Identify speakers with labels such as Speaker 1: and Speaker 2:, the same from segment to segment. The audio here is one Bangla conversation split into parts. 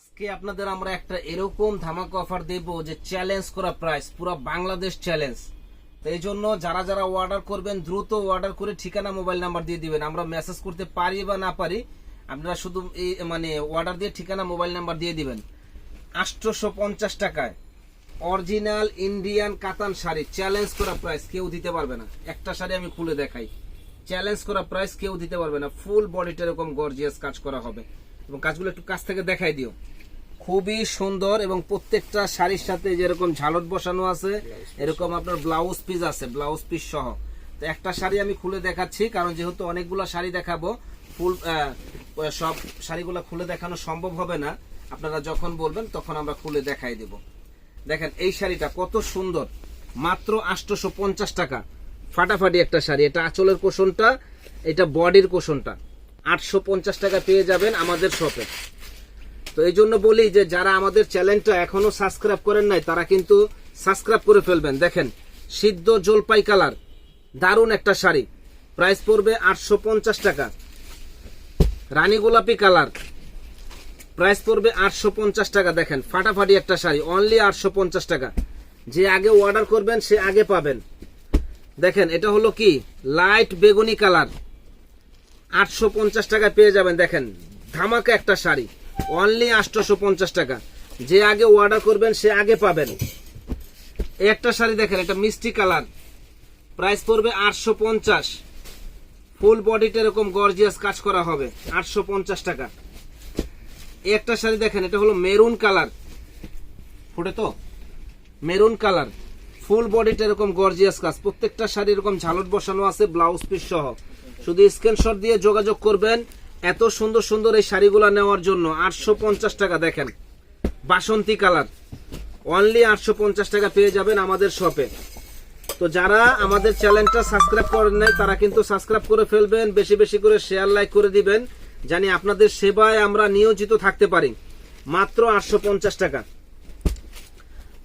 Speaker 1: আজকে আপনাদের আমরা একটা এরকম ধামাকা অফার দেব যে চ্যালেঞ্জ করা প্রাইস পুরো বাংলাদেশ চ্যালেঞ্জ তো এই জন্য যারা যারা অর্ডার করবেন, দ্রুত অর্ডার করে ঠিকানা মোবাইল নাম্বার দিয়ে দিবেন। আমরা মেসেজ করতে পারি বা না পারি, আপনারা শুধু এই মানে অর্ডার দিয়ে ঠিকানা মোবাইল নাম্বার দিয়ে দিবেন। আটশোশো পঞ্চাশ টাকায় অরিজিনাল ইন্ডিয়ান কাতান শাড়ি চ্যালেঞ্জ করা প্রাইস কেউ দিতে পারবে না। একটা শাড়ি আমি খুলে দেখাই। চ্যালেঞ্জ করা প্রাইস কেউ দিতে পারবে না। ফুল বডিটা এরকম গর্জিয়াস কাজ করা হবে। এবং কাজগুলো একটু কাছ থেকে দেখাই দিও। খুবই সুন্দর এবং প্রত্যেকটা শাড়ির সাথে যেরকম ঝালট বসানো আছে, এরকম আপনার ব্লাউজ পিস আছে ব্লাউজ পিস সহ। তো একটা শাড়ি আমি খুলে দেখাচ্ছি, কারণ যেহেতু অনেকগুলো শাড়ি দেখাবো, ফুল সব শাড়িগুলো খুলে দেখানো সম্ভব হবে না। আপনারা যখন বলবেন, তখন আমরা খুলে দেখাই দেব। দেখেন, এই শাড়িটা কত সুন্দর। মাত্র আটশোশো পঞ্চাশ টাকা। ফাটাফাটি একটা শাড়ি। এটা আঁচলের কোষণটা, এটা বডির কোষণটা। আটশো পঞ্চাশ টাকা পেয়ে যাবেন আমাদের শপে। তো এই জন্য বলি যে যারা আমাদের চ্যানেলটা এখনও সাবস্ক্রাইব করেন নাই, তারা কিন্তু সাবস্ক্রাইব করে ফেলবেন। দেখেন, সিদ্ধ জলপাই কালার, দারুণ একটা শাড়ি। প্রাইস পড়বে আটশো পঞ্চাশ টাকা। রানী গোলাপি কালার, প্রাইস পড়বে আটশো পঞ্চাশ টাকা। দেখেন, ফাটাফাটি একটা শাড়ি অনলি আটশো পঞ্চাশ টাকা। যে আগে অর্ডার করবেন, সে আগে পাবেন। দেখেন, এটা হলো কি? লাইট বেগুনি কালার। আটশো পঞ্চাশ টাকা পেয়ে যাবেন। দেখেন, ধামাকা একটা শাড়ি। অনলি আটশোশো পঞ্চাশ টাকা। যে আগে অর্ডার করবেন, সে আগে পাবেন। একটা শাড়ি দেখেন, এটা মিষ্টি কালার। প্রাইস পড়বে আটশো পঞ্চাশ ফুল বডিটা এরকম গর্জিয়াস কাজ করা হবে আটশো পঞ্চাশ টাকা। একটা শাড়ি দেখেন, এটা হলো মেরুন কালার। ফুটে তো? Maroon colour. ফুল বডিটা এরকম গর্জিয়াস কাজ। প্রত্যেকটা শাড়ি এরকম ঝালট বসানো আছে ব্লাউজ পিস সহ। শুধু স্ক্রিনশট দিয়ে যোগাযোগ করবেন। এত সুন্দর সুন্দর এই শাড়িগুলো নেওয়ার জন্য আটশো পঞ্চাশ টাকা, দেখেন। বাসন্তী কালার। অনলি আটশো পঞ্চাশ টাকা পেয়ে যাবেন আমাদের শপে। তো যারা আমাদের চ্যানেলটা সাবস্ক্রাইব করেন নাই, তারা কিন্তু সাবস্ক্রাইব করে ফেলবেন, বেশি বেশি করে শেয়ার লাইক করে দিবেন, জানি আপনাদের সেবায় আমরা নিয়োজিত থাকতে পারি। মাত্র আটশো পঞ্চাশ টাকা।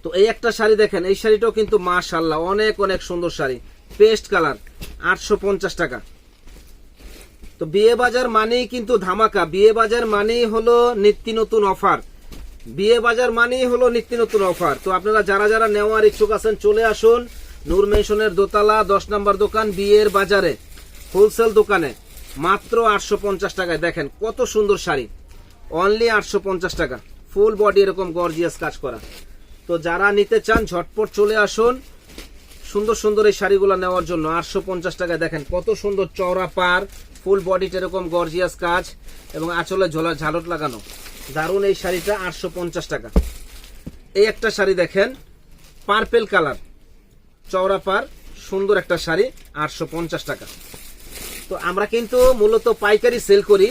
Speaker 1: তো এই একটা শাড়ি দেখেন, এই শাড়িটাও কিন্তু মাশাল্লাহ অনেক অনেক সুন্দর শাড়ি। পেস্ট কালার আটশো পঞ্চাশ টাকা। তো বিয়ে বাজার মানেই কিন্তু ধামাকা। বিয়ে বাজার মানেই হলো নিত্য নতুন অফার। বিয়ে বাজার মানেই হলো নিত্য নতুন অফার। তো আপনারা যারা যারা নেওয়ার ইচ্ছুক আছেন, চলে আসুন নূর মেশনের দোতলা, দশ নম্বর দোকান, বিয়ের বাজারে, হোলসেল দোকানে। মাত্র আটশো পঞ্চাশ টাকায়। দেখেন, কত সুন্দর শাড়ি। অনলি আটশো পঞ্চাশ টাকা। ফুল বডি এরকম গর্জিয়াস কাজ করা। তো যারা নিতে চান, ঝটপট চলে আসুন। সুন্দর সুন্দর এই শাড়িগুলো নেওয়ার জন্য আটশো পঞ্চাশ টাকায় দেখেন কত সুন্দর চওড়া পার ফুল বডিটা এরকম গর্জিয়াস কাজ এবং আঁচলে ঝোলা ঝালট লাগানো। দারুণ এই শাড়িটা আটশো পঞ্চাশ টাকা। এই একটা শাড়ি দেখেন পার্পেল কালার চওড়া পার সুন্দর একটা শাড়ি, আটশো পঞ্চাশ টাকা। তো আমরা কিন্তু মূলত পাইকারি সেল করি।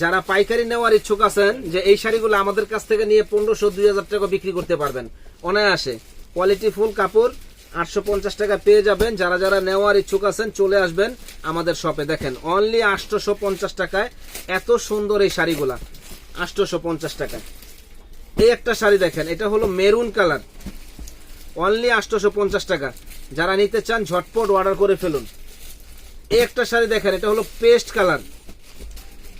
Speaker 1: যারা পাইকারি নেওয়ার ইচ্ছুক আছেন যে এই শাড়িগুলো আমাদের কাছ থেকে নিয়ে পনেরোশো, দুই হাজার টাকা বিক্রি করতে পারবেন। অনায়াসে। কোয়ালিটি ফুল কাপড় আটশো পঞ্চাশ টাকা পেয়ে যাবেন। যারা যারা নেওয়ার ইচ্ছুক আছেন, চলে আসবেন আমাদের শপে। দেখেন অনলি আটশোশো পঞ্চাশ টাকায় এত সুন্দর এই শাড়িগুলা। আটশোশো পঞ্চাশ টাকায়। এই একটা শাড়ি দেখেন, এটা হলো মেরুন কালার। অনলি আটশোশো পঞ্চাশ টাকা। যারা নিতে চান, ঝটপট অর্ডার করে ফেলুন। এই একটা শাড়ি দেখেন, এটা হলো পেস্ট কালার।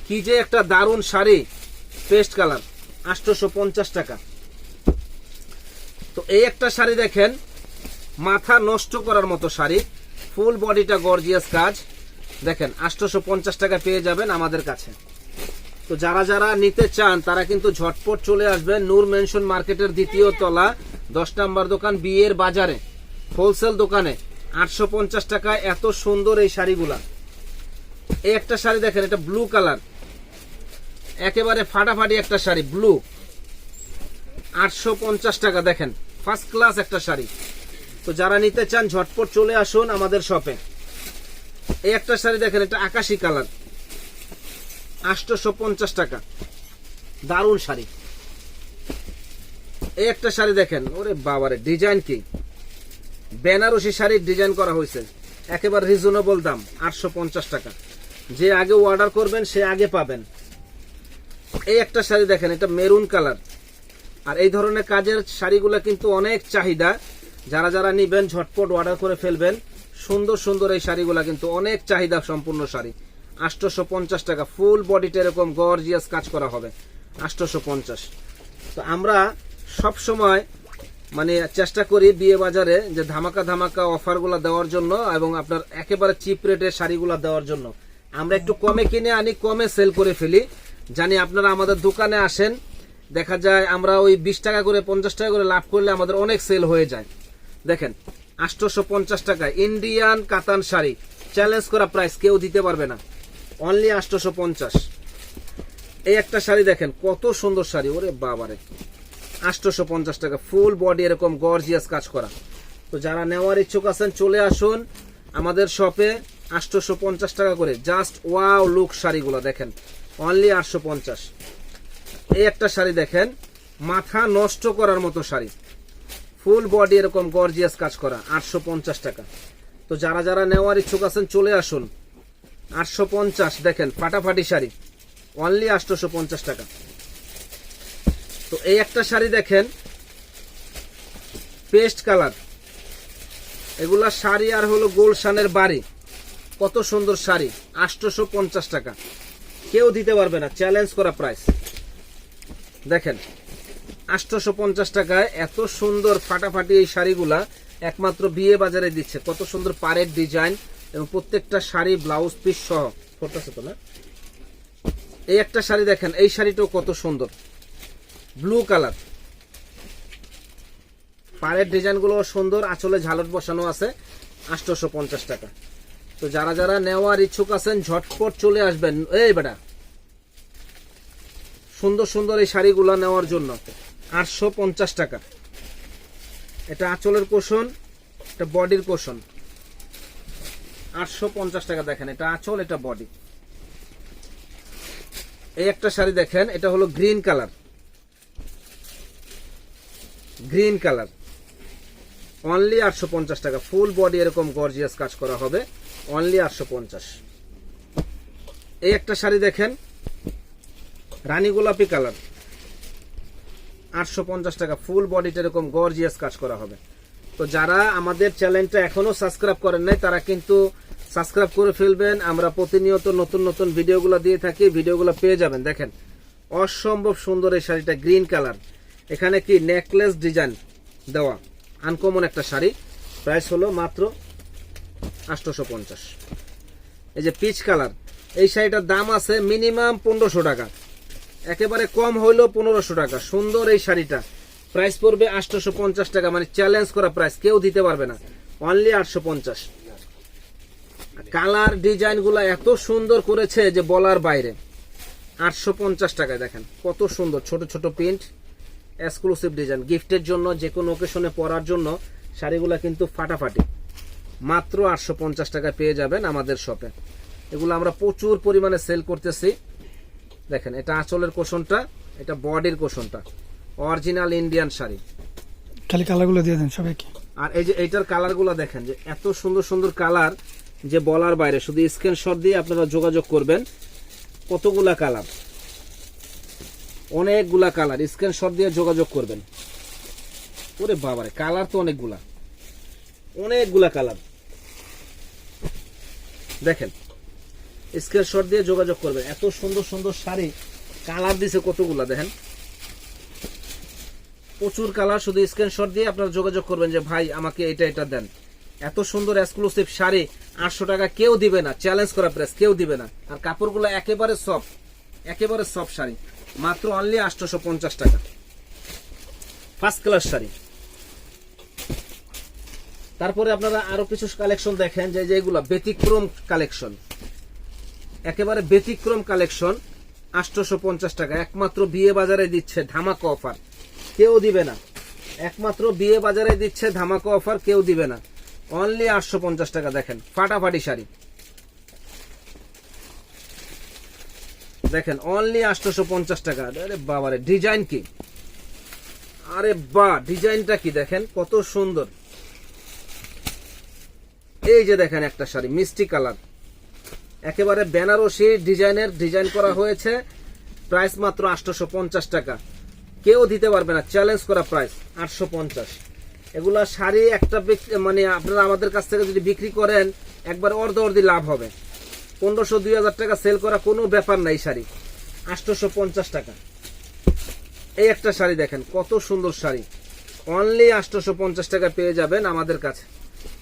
Speaker 1: কি যে একটা দারুণ শাড়ি, পেস্ট কালার। আটশোশো পঞ্চাশ টাকা। তো এই একটা শাড়ি দেখেন মাথা নষ্ট করার মতো শাড়ি। ফুল বডিটা গর্জিয়াস কাজ। দেখেন আটশোশো পঞ্চাশ টাকা পেয়ে যাবেন আমাদের কাছে। তো যারা যারা নিতে চান, তারা কিন্তু ঝটপট চলে আসবেন নূর মেনশন মার্কেটের দ্বিতীয় তলা, দশ নম্বর দোকান, বিয়ের বাজারে হোলসেল দোকানে। আটশো পঞ্চাশ টাকায় এত সুন্দর এই শাড়িগুলা। এই একটা শাড়ি দেখেন, এটা ব্লু কালার একেবারে ফাটাফাটি একটা শাড়ি ব্লু আটশো পঞ্চাশ টাকা, দেখেন ফার্স্ট ক্লাস একটা শাড়ি। তো যারা নিতে চান, ঝটপট চলে আসুন আমাদের শপে। এই একটা শাড়ি দেখেন, এটা আকাশি কালার। আটশোশো পঞ্চাশ টাকা। দারুণ শাড়ি। এই একটা শাড়ি দেখেন, ওরে বাবারে, ডিজাইন কি? বেনারসি শাড়ির ডিজাইন করা হয়েছে। একেবারে রিজনেবল দাম, আটশো পঞ্চাশ টাকা। যে আগে অর্ডার করবেন, সে আগে পাবেন। এই একটা শাড়ি দেখেন, এটা মেরুন কালার। আর এই ধরনের কাজের শাড়িগুলো কিন্তু অনেক চাহিদা। যারা যারা নিবেন, ঝটপট অর্ডার করে ফেলবেন। সুন্দর সুন্দর এই শাড়িগুলো কিন্তু অনেক চাহিদা সম্পূর্ণ শাড়ি। আটশোশো পঞ্চাশ টাকা ফুল বডিটা এরকম গর্জিয়াস কাজ করা হবে। আটশোশো পঞ্চাশ তো আমরা সব সময় মানে চেষ্টা করি বিয়ে বাজারে যে ধামাকা ধামাকা অফারগুলো দেওয়ার জন্য এবং আপনার একেবারে চিপ রেটে শাড়িগুলো দেওয়ার জন্য। আমরা একটু কমে কিনে আনি, কমে সেল করে ফেলি। জানি আপনারা আমাদের দোকানে আসেন, দেখা যায় আমরা ওই বিশ টাকা করে, পঞ্চাশ টাকা করে লাভ করলে আমাদের অনেক সেল হয়ে যায়। দেখেন আটশোশো পঞ্চাশ টাকায় ইন্ডিয়ান কাতান শাড়ি। চ্যালেঞ্জ করা প্রাইস কেউ দিতে পারবে না। অনলি আটশোশো পঞ্চাশ এই একটা শাড়ি দেখেন, কত সুন্দর শাড়ি, ওরে বাবারে। আটশোশো পঞ্চাশ টাকা ফুল বডি এরকম গর্জিয়াস কাজ করা। তো যারা নেওয়ার ইচ্ছুক আছেন, চলে আসুন আমাদের শপে আটশোশো পঞ্চাশ টাকা করে। জাস্ট ওয়াও লুক শাড়িগুলো, দেখেন অনলি আটশো পঞ্চাশ এই একটা শাড়ি দেখেন, মাথা নষ্ট করার মতো শাড়ি। ফুল বডি এরকম গর্জিয়াস কাজ করা, আটশো পঞ্চাশ টাকা। তো যারা যারা নেওয়ার ইচ্ছুক আছেন, চলে আসুন। আটশো পঞ্চাশ, দেখেন, ফাটাফাটি শাড়ি। অনলি আটশোশো টাকা। তো এই একটা শাড়ি দেখেন, পেস্ট কালার। এগুলা শাড়ি আর হলো গোলশানের বাড়ি। কত সুন্দর শাড়ি, আটশোশো টাকা। কেউ দিতে পারবে না চ্যালেঞ্জ করা প্রাইস দেখেন আটশোশো পঞ্চাশ টাকায় এত সুন্দর ফাটাফাটি এই শাড়িগুলা একমাত্র বিয়ে বাজারে দিচ্ছে। কত সুন্দর পাড়ের ডিজাইন এবং প্রত্যেকটা শাড়ি, ব্লাউজ, পিস সহ। করতেছে তো না? এই একটা শাড়ি দেখেন, এই শাড়িটাও কত সুন্দর। Blue colour. পাড়ের ডিজাইনগুলো সুন্দর, আঁচলে ঝালট বসানো আছে আটশোশো পঞ্চাশ টাকা। তো যারা যারা নেওয়ার ইচ্ছুক আছেন, ঝটপট চলে আসবেন। এই বেটা, সুন্দর সুন্দর এই শাড়িগুলো নেওয়ার জন্য। আটশো পঞ্চাশ টাকা। এটা আঁচলের কোষণ, এটা বডির কোষণ। আটশো পঞ্চাশ টাকা দেখেন, এটা আঁচল, এটা বডি। এই একটা শাড়ি দেখেন, এটা হলো green colour. Green colour. Only আটশো পঞ্চাশ টাকা। ফুল বডি এরকম গর্জিয়াস কাজ করা হবে। অনলি আটশো পঞ্চাশ। এই একটা শাড়ি দেখেন, রানী গোলাপি কালার। আটশো পঞ্চাশ টাকা ফুল বডিটা এরকম গর্জিয়াস কাজ করা হবে। তো যারা আমাদের চ্যানেলটা এখনও সাবস্ক্রাইব করেন নাই, তারা কিন্তু সাবস্ক্রাইব করে ফেলবেন। আমরা প্রতিনিয়ত নতুন নতুন ভিডিওগুলো দিয়ে থাকি, ভিডিওগুলো পেয়ে যাবেন। দেখেন, অসম্ভব সুন্দর এই শাড়িটা গ্রিন কালার এখানে কি নেকলেস ডিজাইন দেওয়া আনকমন একটা শাড়ি। প্রাইস হলো মাত্র আটশোশো পঞ্চাশ। এই যে পিচ কালার এই শাড়িটার দাম আছে মিনিমাম পনেরোশো টাকা। একেবারে কম হইলেও পনেরোশো টাকা। সুন্দর এই শাড়িটা। প্রাইস পড়বে আটশোশো পঞ্চাশ টাকা মানে চ্যালেঞ্জ করা প্রাইস কেউ দিতে পারবে না। অনলি আটশো পঞ্চাশ কালার ডিজাইনগুলা এত সুন্দর করেছে যে বলার বাইরে। আটশো পঞ্চাশ টাকায় দেখেন, কত সুন্দর, ছোট ছোট প্রিন্ট এক্সক্লুসিভ ডিজাইন গিফটের জন্য, যে কোনো ওকেশনে পরার জন্য শাড়িগুলো কিন্তু ফাটাফাটি। মাত্র আটশো পঞ্চাশ টাকায় পেয়ে যাবেন আমাদের শপে এগুলো আমরা প্রচুর পরিমাণে সেল করতেছি। দেখেন এটা আঁচলের কোষণটা এটা বডির কোষণটা। Original Indian sari.
Speaker 2: খালি কালারগুলো দিয়ে দেন সবাইকে
Speaker 1: আর এই যে এইটার কালারগুলো দেখেন যে এত সুন্দর সুন্দর কালার যে বলার বাইরে শুধু স্ক্রিনশট দিয়ে আপনারা যোগাযোগ করবেন কতগুলা কালার? অনেকগুলা কালার স্ক্রিনশট দিয়ে যোগাযোগ করবেন। ওরে বাবারে কালার তো অনেকগুলা। অনেকগুলা কালার। দেখেন স্ক্রিনশট দিয়ে যোগাযোগ করবেন। এত সুন্দর সুন্দর শাড়ি কালার দিছে কতগুলা দেখেন। প্রচুর কালার, শুধু স্ক্রিনশট দিয়ে আপনারা যোগাযোগ করবেন যে, ভাই, আমাকে এটা এটা দেন। এত সুন্দর এক্সক্লুসিভ শাড়ি, আটশো টাকা কেউ দিবে না চ্যালেঞ্জ করা প্রেস কেউ দিবে না। আর কাপড়গুলো একেবারে সফট একেবারে সফট শাড়ি, মাত্র অনলি আটশোশো পঞ্চাশ টাকা। First class sari. তারপরে আপনারা আরও কিছু কালেকশন দেখেন, যে যেগুলো ব্যতিক্রম কালেকশন একেবারে ব্যতিক্রম কালেকশন আটশোশো পঞ্চাশ টাকা। একমাত্র বিয়ে বাজারে দিচ্ছে ধামাকা অফার। কেউ দিবে না। একমাত্র বিয়ে বাজারে দিচ্ছে ধামাকা অফার, কেউ দিবে না। অনলি আটশো পঞ্চাশ টাকা, দেখেন, ফাটাফাটি শাড়ি। দেখেন অনলি আটশোশো পঞ্চাশ টাকা। আরে বাবারে, ডিজাইন কি? আরে বা, ডিজাইনটা কি, দেখেন, কত সুন্দর। এই যে দেখেন একটা শাড়ি, মিষ্টি কালার। একেবারে বেনারসি ডিজাইনের ডিজাইন করা হয়েছে। প্রাইস মাত্র আটশোশো পঞ্চাশ টাকা। কেউ দিতে পারবে না চ্যালেঞ্জ করা প্রাইস আটশো পঞ্চাশ এগুলা শাড়ি একটা মানে আপনারা আমাদের কাছ থেকে যদি বিক্রি করেন, একবার অর্ধ অর্ধি লাভ হবে। পনেরোশো, দুই হাজার টাকা সেল করা কোনো ব্যাপার নাই শাড়ি। আটশোশো পঞ্চাশ টাকা। এই একটা শাড়ি দেখেন, কত সুন্দর শাড়ি। অনলি আটশোশো পঞ্চাশ টাকা পেয়ে যাবেন আমাদের কাছে।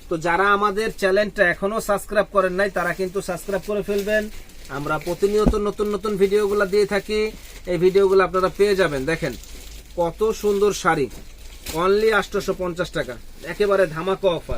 Speaker 1: তো যারা আমাদের চ্যানেলটা এখনও সাবস্ক্রাইব করেন নাই, তারা কিন্তু সাবস্ক্রাইব করে ফেলবেন। আমরা প্রতিনিয়ত নতুন নতুন ভিডিওগুলো দিয়ে থাকি। এই ভিডিওগুলো আপনারা পেয়ে যাবেন। দেখেন, কত সুন্দর শাড়ি। অনলি আটশোশো টাকা। একেবারে ধামাকা অফার